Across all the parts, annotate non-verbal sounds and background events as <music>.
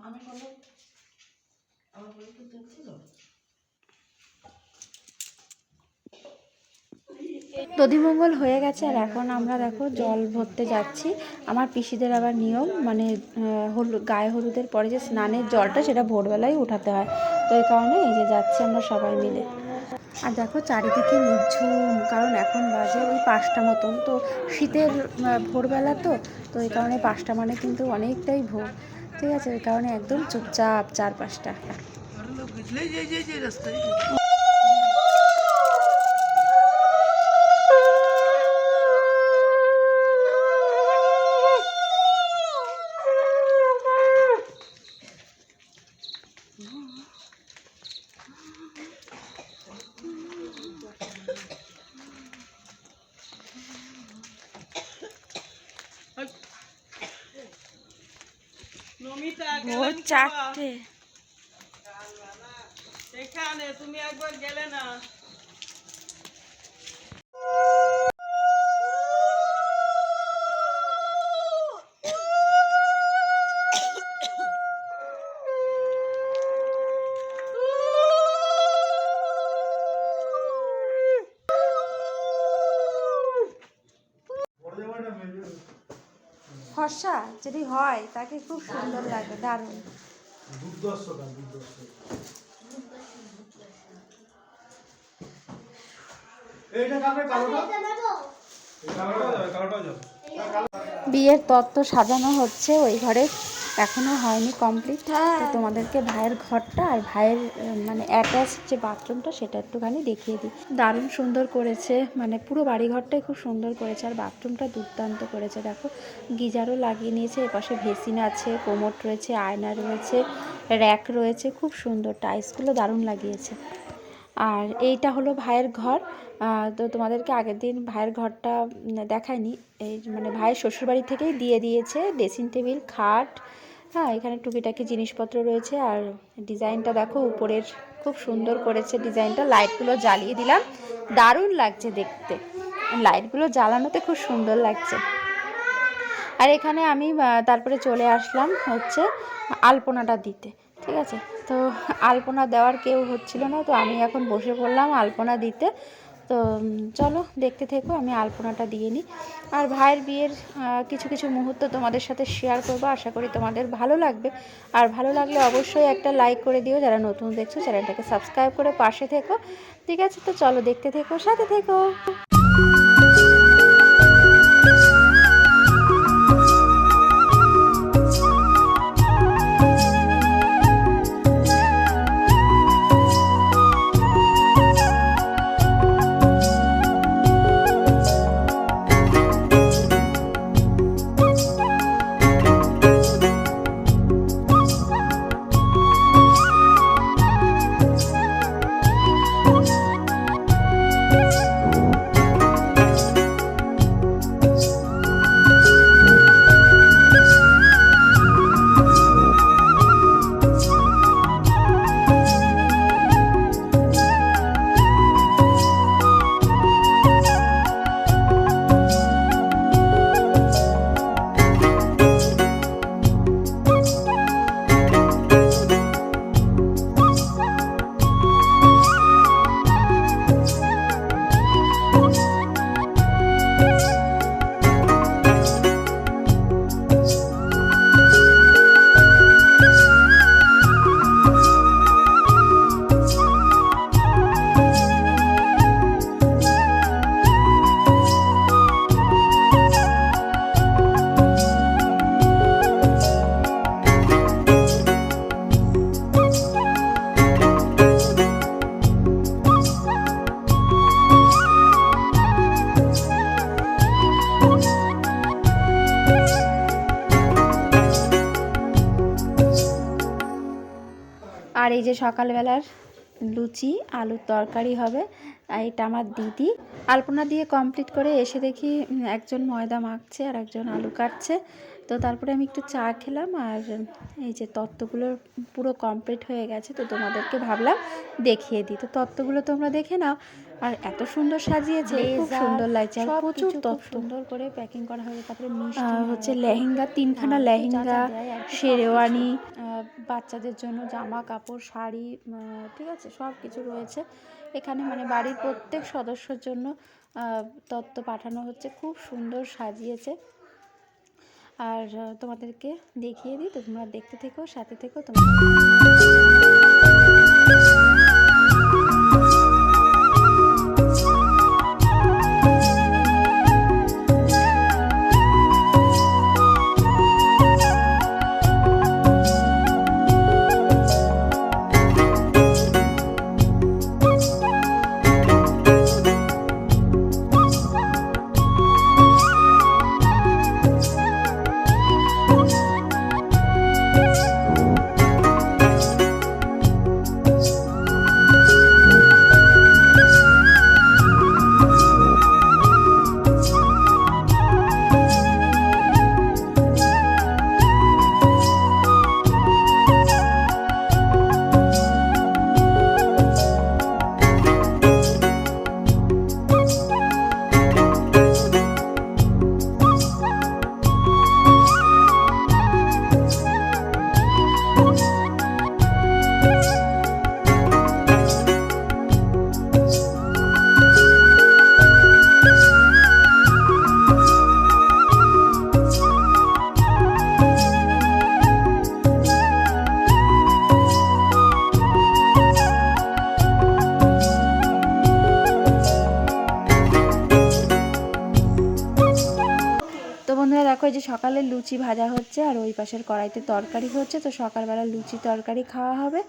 আমি দধিমঙ্গল হয়ে গেছে আর এখন আমরা দেখো জল ভরতে যাচ্ছি। আমার পিসিদের আবার নিয়ম মানে আহ, হলু গায়ে হলুদের পরে যে স্নানের জলটা সেটা ভোরবেলায় উঠাতে হয়। তো এই কারণে এই যে যাচ্ছি আমরা সবাই মিলে। আর দেখো চারিদিকে নিঝুম, কারণ এখন বাজে ওই পাঁচটা মতন। তো শীতের ভোরবেলা তো তো এই কারণে পাঁচটা মানে কিন্তু অনেকটাই ভোর। ঠিক আছে, ওই কারণে একদম চুপচাপ চারপাশটা। ভোর চারটে। সেখানে তুমি একবার গেলে না। যদি হয় তাকে খুব সুন্দর লাগে দারুণ। বিয়ের তত্ত্ব সাজানো হচ্ছে ওই ঘরে। এখনও হয়নি কমপ্লিট তো তোমাদেরকে ভাইয়ের ঘরটা আর ভাইয়ের মানে অ্যাটাচ যে বাথরুমটা সেটা একটুখানি দেখিয়ে দিই। দারুণ সুন্দর করেছে মানে পুরো বাড়িঘরটাই খুব সুন্দর করেছে। আর বাথরুমটা দুর্দান্ত করেছে দেখো। গিজারও লাগিয়ে নিয়েছে এপাশে ভেসিন আছে কোমোট রয়েছে আয়না রয়েছে র্যাক রয়েছে খুব সুন্দর। টাইলসগুলো দারুণ লাগিয়েছে। আর এইটা হলো ভাইয়ের ঘর। তো তোমাদেরকে আগের দিন ভাইয়ের ঘরটা দেখায়নি। এই মানে ভাইয়ের শ্বশুরবাড়ি থেকেই দিয়ে দিয়েছে। ড্রেসিং টেবিল, খাট হ্যাঁ এখানে টুকিটাকি জিনিসপত্র রয়েছে। আর ডিজাইনটা দেখো, উপরের খুব সুন্দর করেছে ডিজাইনটা। লাইটগুলো জ্বালিয়ে দিলাম। দারুণ লাগছে দেখতে। লাইটগুলো জ্বালানোতে খুব সুন্দর লাগছে। আর এখানে আমি তারপরে চলে আসলাম হচ্ছে আলপনাটা দিতে। ঠিক আছে? তো আলপনা দেওয়ার কেউ হচ্ছিল না, তো আমি এখন বসে পড়লাম আলপনা দিতে। তো চলো দেখতে থেকো, আমি আলপনাটা দিয়ে নিই। আর ভাইয়ের বিয়ের কিছু কিছু মুহূর্ত তোমাদের সাথে শেয়ার করব, আশা করি তোমাদের ভালো লাগবে। আর ভালো লাগলে অবশ্যই একটা লাইক করে দিও, যারা নতুন দেখছ, চ্যানেলটাকে সাবস্ক্রাইব করে পাশে থেকো। ঠিক আছে, তো চলো দেখতে থেকো, সাথে থেকো। সকালবেলার লুচি, আলুর তরকারি হবে। এটা আমার দিদি। আলপনা দিয়ে কমপ্লিট করে এসে দেখি একজন ময়দা মাখছে আর একজন আলু কাটছে। তো তারপরে আমি একটু চা খেলাম আর এই যে তত্ত্বগুলো পুরো কমপ্লিট হয়ে গেছে, তো তোমাদেরকে ভাবলাম দেখিয়ে দিই। তো তত্ত্বগুলো তোমরা দেখে নাও। আর এত সুন্দর সাজিয়েছে খুব সুন্দর লাগছে আর প্রচুর তথ্য সুন্দর করে প্যাকিং করা হবে তারপরে মিষ্টি আর হচ্ছে লেহেঙ্গা তিনখানা আর যা যা লেহেঙ্গা শেরওয়ানি। বাচ্চাদের জন্য জামা কাপড় শাড়ি ঠিক আছে সব কিছু রয়েছে। এখানে মানে বাড়ির প্রত্যেক সদস্যর জন্য তত্ত্ব পাঠানো হচ্ছে খুব সুন্দর সাজিয়েছে। আর তোমাদেরকে দেখিয়ে দিই তো তোমরা দেখতে থেকো সাথে থেকো তোমরা লুচি ভাজা হচ্ছে আর ওই পাশের কড়াইতে তরকারি হচ্ছে। তো সকালবেলা লুচি তরকারি খাওয়া হবে।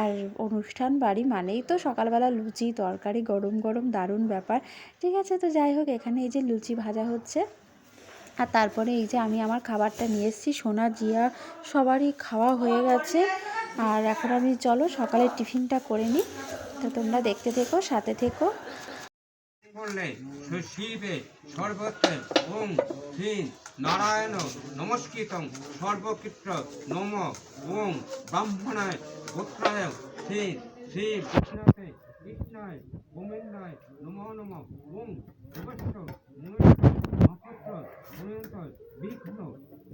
আর অনুষ্ঠান বাড়ি মানেই তো সকালবেলা লুচি তরকারি, গরম গরম দারুণ ব্যাপার। ঠিক আছে, তো যাই হোক, এখানে এই যে লুচি ভাজা হচ্ছে। আর তারপরে এই যে আমি আমার খাবারটা নিয়ে এসেছি। সোনা, জিয়া সবারই খাওয়া হয়ে গেছে। আর এখন আমি, চলো সকালে টিফিনটা করে নিই। তো তোমরা দেখতে থেকো, সাথে থেকো। বললে শিবে সর্বত্রে ওং শ্রী নারায়ণ নমস্কৃতং সর্বকৃত্র নম ওং ব্রাহ্মণায় পুত্রায় শ্রী শ্রী বিষ্ণুতে কৃষ্ণায় গোবিন্দায় নমো নম ওং বিঘ্ন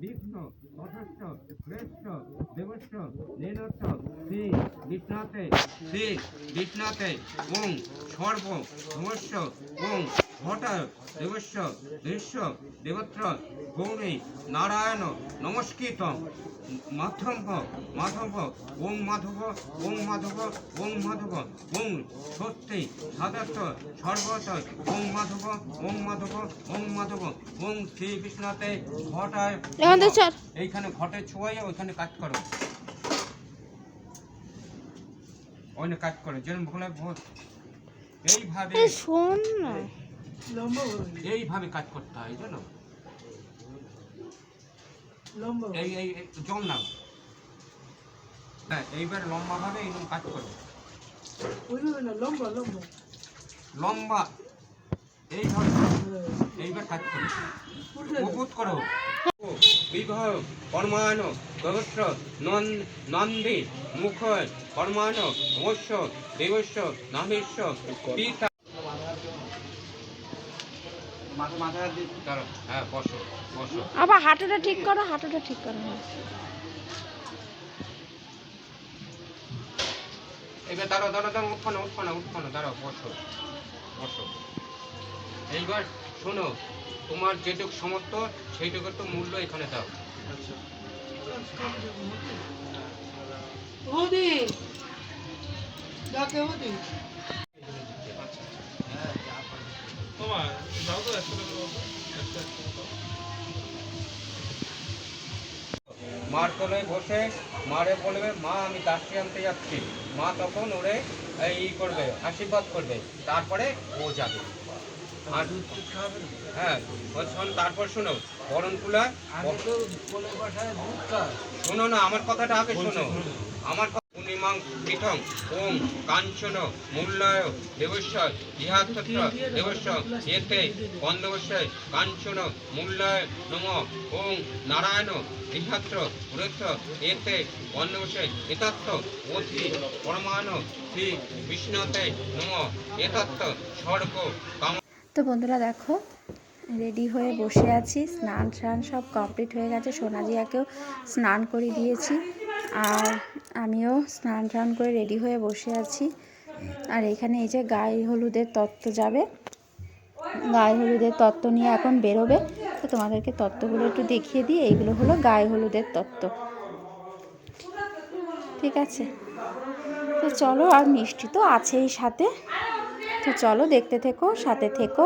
বিঘ্ন তথস্য শ্রেষ্ঠ দেবস্য নীলত্ব শ্রী বিষ্ণাতে শ্রী বিষ্ণাতে ওং সর্ব নমস্য ওং ঘট দেবস্য দৃশ্য দেবত্র গৌরী নারায়ণ নমস্কৃত। মাধব মাধব ওং মাধব ওং মাধব ওং মাধব ওং সত্যি সাদত্ত সর্বত ওং মাধব ওং মাধব ওং মাধব ওং শ্রী বিষ্ণাতে ঘটায় এইখানে ঘটে ছোঁয়াই ওইখানে কাজ করো। ওইখানে কাজ করো যেরকম ভোলে ভোট এইভাবে শোন না। এইভাবে কাজ করতে হয় জানো? এই এই এই জল নাও। হ্যাঁ এইবার লম্বা ভাবে এইরকম কাজ করো। লম্বা লম্বা। লম্বা। এইভাবে এইবার কাজ করো। মজবুত করো। বিবাহ কর্মায়ণ নন নন্দী মুখ কর্মায়ণ অবশ্য দেবস্য নামেশ্য পিতা হ্যাঁ আবার হাঁটুটা ঠিক করো হাঁটুটা ঠিক করো। এবার দাঁড়াও দাঁড়াও দাঁড়াও উঠো না উঠো না উঠো না দাঁড়াও বসো বসো। এইবার শোনো তোমার যেটুক সমর্থ সেইটুকু তো মূল্য এখানে দাও। মার তলায় বসে মারে বলবে মা আমি দাসি আনতে যাচ্ছি। মা তখন ওরে এই ই করবে আশীর্বাদ করবে। তারপরে ও যাবে। আর হ্যাঁ শোন তারপর শোনো। বরণকুলা শোনো না আমার কথাটা আগে শোনো। আমার পূর্ণিমা কাঞ্চন মূল্যায় দেবস্বয় ইহাত্তত্র দেবস্ব এতে বন্ধবস্যয় কাঞ্চন মূল্যায় নম ওং নারায়ণ ইহাত্র পুরত্র এতে বন্ধবস্যয় এতত্ত অধি পরমাণ শ্রী বিষ্ণুতে নম এতত্ত স্বর্গ কাম তো বন্ধুরা দেখো রেডি হয়ে বসে আছি, স্নান টান সব কমপ্লিট হয়ে গেছে। সোনাজিয়াকেও স্নান করে দিয়েছি আর আমিও স্নান টান করে রেডি হয়ে বসে আছি। আর এখানে এই যে গায়ে হলুদের তত্ত্ব যাবে, গায়ে হলুদের তত্ত্ব নিয়ে এখন বেরোবে। তো তোমাদেরকে তত্ত্বগুলো একটু দেখিয়ে দিই, এইগুলো হলো গায়ে হলুদের তত্ত্ব। ঠিক আছে? তো চলো, আর মিষ্টি তো আছেই সাথে। তো চলো দেখতে থেকো সাথে থেকো।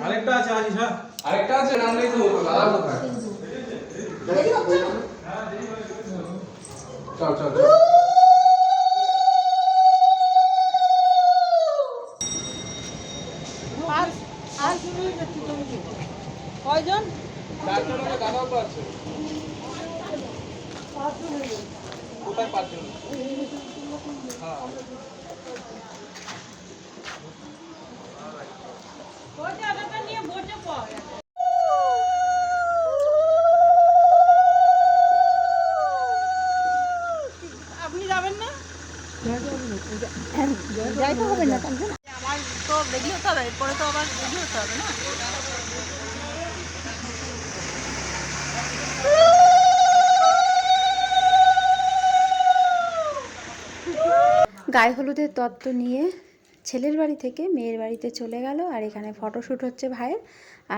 আরেকটা আছে আজিস হ্যাঁ। আরেকটা আছে নাম নেই তো দাদা কোথায় চল চল চল কয়জন চারজন হলে দাদাও তো আছে কোথায় পাঁচজন হ্যাঁ ওই চাদরটা নিয়ে বসে পড় আপনি যাবেন না যাইতে হবে না তাই জন্য আমার তো রেডি হতে হবে এরপরে তো আবার রেডি হতে হবে না গায়ে হলুদের তত্ত্ব নিয়ে ছেলের বাড়ি থেকে মেয়ের বাড়িতে চলে গেল। আর এখানে ফটোশ্যুট হচ্ছে ভাইয়ের।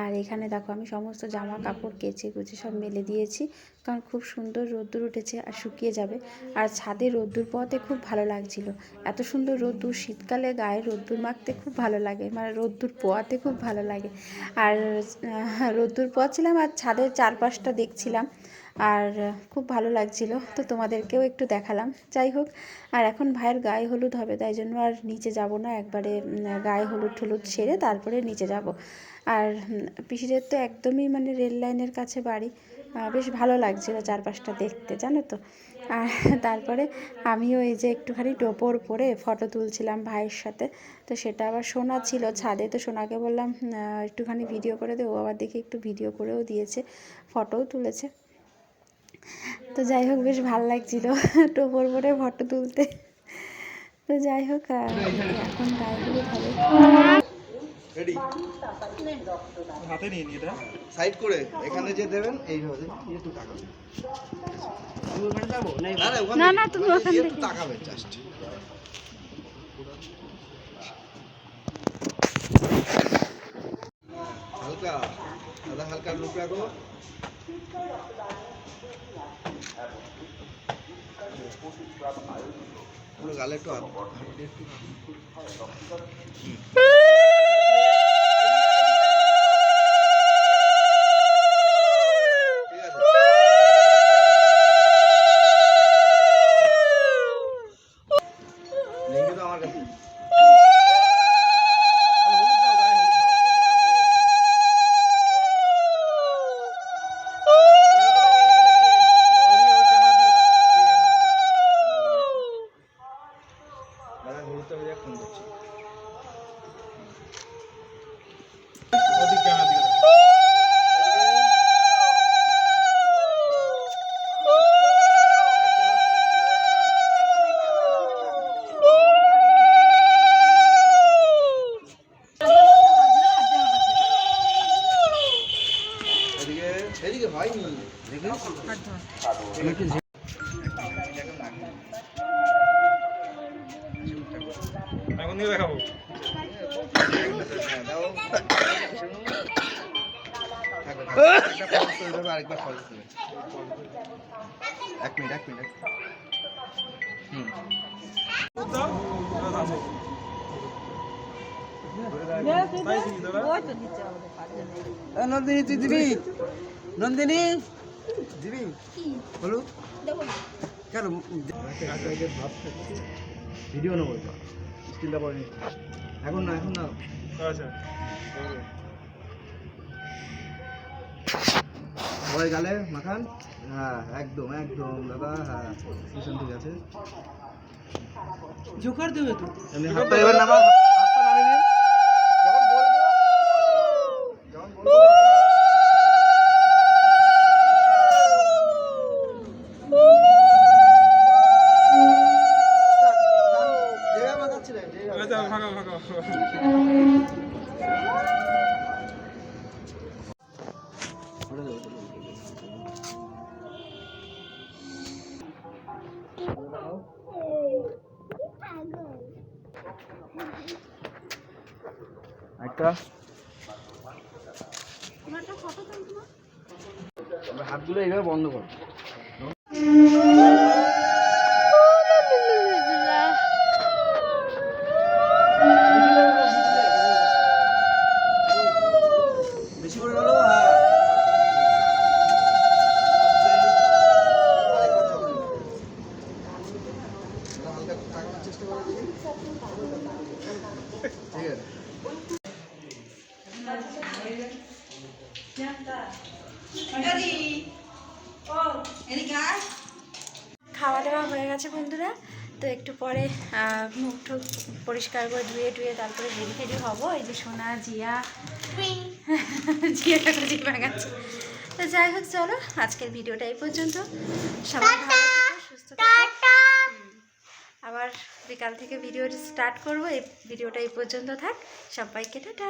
আর এখানে দেখো আমি সমস্ত জামা কাপড় কেচে কুচে সব মেলে দিয়েছি। কারণ খুব সুন্দর রোদ্দুর উঠেছে আর শুকিয়ে যাবে। আর ছাদে রোদ্দুর পোয়াতে খুব ভালো লাগছিল। এত সুন্দর রোদ্দুর, শীতকালে গায়ে রোদ্দুর মাখতে খুব ভালো লাগে। মানে রোদ্দুর পোয়াতে খুব ভালো লাগে। আর রোদ্দুর পোয়াচ্ছিলাম আর ছাদের চারপাশটা দেখছিলাম। আর খুব ভালো লাগছিল। তো তোমাদেরকেও একটু দেখালাম। যাই হোক, আর এখন ভাইয়ের গায়ে হলুদ হবে, তাই জন্য আর নিচে যাব না। একবারে গায়ে হলুদ টলুদ সেরে তারপরে নিচে যাব। আর পিসিদের তো একদমই মানে রেল লাইনের কাছে বাড়ি। বেশ ভালো লাগছিল চারপাশটা দেখতে, জানো তো? আর তারপরে আমিও এই যে একটুখানি টোপর পরে ফটো তুলছিলাম ভাইয়ের সাথে। তো সেটা আবার সোনা ছিল ছাদে, তো সোনাকে বললাম একটুখানি ভিডিও করে দে। ও আবার দেখি একটু ভিডিও করেও দিয়েছে, ফটোও তুলেছে। তো যাই হোক বেশ ভালো লাগছিল টোপর পরে ফটো তুলতে। তো যাই হোক এখন গায়ে হলুদ হবে হাতে নিয়ে নি এটা। সাইড করে এখানে যে দেবেন এইভাবে একটু তাকাবেন। না না ওখানে না, না, তুমি ওখানে একটু তাকাবেন জাস্ট হালকা দাদা হালকা লুক রাখো গালে একটু হাত দিয়ে একটু আরেকবার। এক মিনিট এক মিনিট এক মিনিট। হুম। নন্দিনী তুই দিবি? নন্দিনী? দিবি? বলু। কেন? ভিডিও নেব স্টিলটা পরে এখন না এখন না। সবাই গেলে মাখান? হ্যাঁ একদম একদম দাদা হ্যাঁ ঠিক আছে। জোকার দেবে তো। এবার নামা একটা। হাতগুলো এইভাবে বন্ধ করো বেশি করে গেল হ্যাঁ আরেকবার চাপ দিন। হালকা তাকানোর চেষ্টা করে দেখি ঠিক আছে খাওয়া দাওয়া হয়ে গেছে বন্ধুরা তো একটু পরে মুখ টুক পরিষ্কার করে ধুয়ে টুয়ে তারপরে রেডি ফেডি হব। এই যে সোনা জিয়া। <laughs> জিয়া টাকা জিয়া গেছে তো যাই হোক চলো আজকের ভিডিওটা এই পর্যন্ত। সবাই ভালো সুস্থ আবার বিকাল থেকে ভিডিও স্টার্ট করব। এই ভিডিওটা এই পর্যন্ত থাক। সবাইকে টাটা।